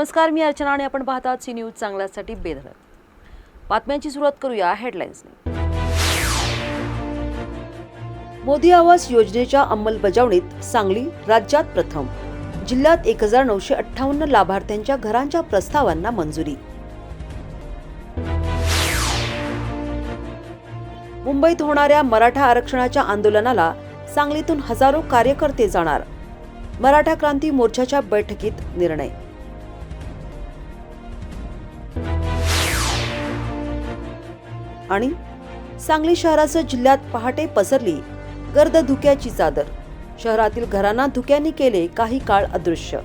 नमस्कार मी अर्चना आणि आपण पाहतात सी न्यूज चांगल्यासाठी बेधडक. बातम्यांची सुरुवात करूया हेडलाईन्सने. मोदी आवास योजनेच्या अंमलबजावणीत सांगली राज्यात प्रथम. जिल्ह्यात एक हजार नऊशे अठ्ठावन्न लाभार्थ्यांच्या घरांच्या प्रस्तावांना मंजुरी. मुंबईत होणाऱ्या मराठा आरक्षणाच्या आंदोलनाला सांगलीतून हजारो कार्यकर्ते जाणार. मराठा क्रांती मोर्चाच्या बैठकीत निर्णय. आणि सांगली शहरासह जिल्ह्यात पहाटे पसरली गर्द धुक्याची चादर. शहरातील घरांना धुक्याने केले काही काळ अदृश्य.